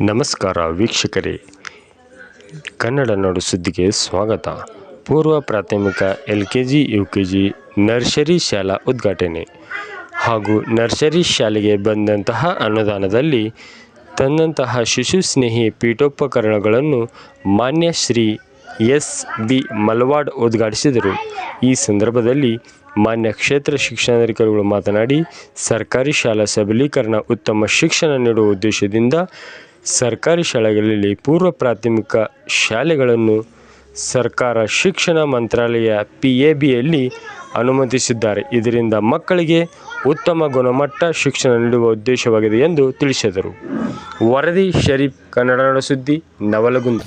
ನಮಸ್ಕಾರ ವೀಕ್ಷಕರೇ. ಕನ್ನಡ ನಾಡು ಸುದ್ದಿಗೆ ಸ್ವಾಗತ. ಪೂರ್ವ ಪ್ರಾಥಮಿಕ L K G U K G nursery ಶಾಲಾ ಉದ್ಘಾಟನೆ. ಹಾಗೂ ನರ್ಸರಿ ಶಾಲೆಗೆ ಬಂದಂತಹ ಅನುದಾನದಲ್ಲಿ ತಂದಂತಹ ಶಿಶು ಸ್ನೇಹಿ ಪೀಠೋಪಕರಣಗಳನ್ನು ಮಾನ್ಯ ಶ್ರೀ ಎಸ್ ಬಿ ಮಲ್ವಾಡ್ ಉದ್ಘಾಟಿಸಿದರು. ಈ ಸಂದರ್ಭದಲ್ಲಿ ಮಾನ್ಯ ಕ್ಷೇತ್ರ ಶಿಕ್ಷಣಾಧಿಕಾರಿಗಳು ಮಾತನಾಡಿ, ಸರ್ಕಾರಿ ಶಾಲಾ ಸಬಲೀಕರಣ ಉತ್ತಮ ಶಿಕ್ಷಣ ನೀಡುವ ಉದ್ದೇಶದಿಂದ ಸರ್ಕಾರಿ ಶಾಲೆಗಳಲ್ಲಿ ಪೂರ್ವ ಪ್ರಾಥಮಿಕ ಶಾಲೆಗಳನ್ನು ಸರ್ಕಾರ ಶಿಕ್ಷಣ ಮಂತ್ರಾಲಯ ಪಿ ಎ ಬಿಯಲ್ಲಿ ಅನುಮತಿಸಿದ್ದಾರೆ. ಇದರಿಂದ ಮಕ್ಕಳಿಗೆ ಉತ್ತಮ ಗುಣಮಟ್ಟ ಶಿಕ್ಷಣ ನೀಡುವ ಉದ್ದೇಶವಾಗಿದೆ ಎಂದು ತಿಳಿಸಿದರು. ವರದಿ ಶರೀಫ್, ಕನ್ನಡ ನಾಡು ಸುದ್ದಿ, ನವಲಗುಂದ.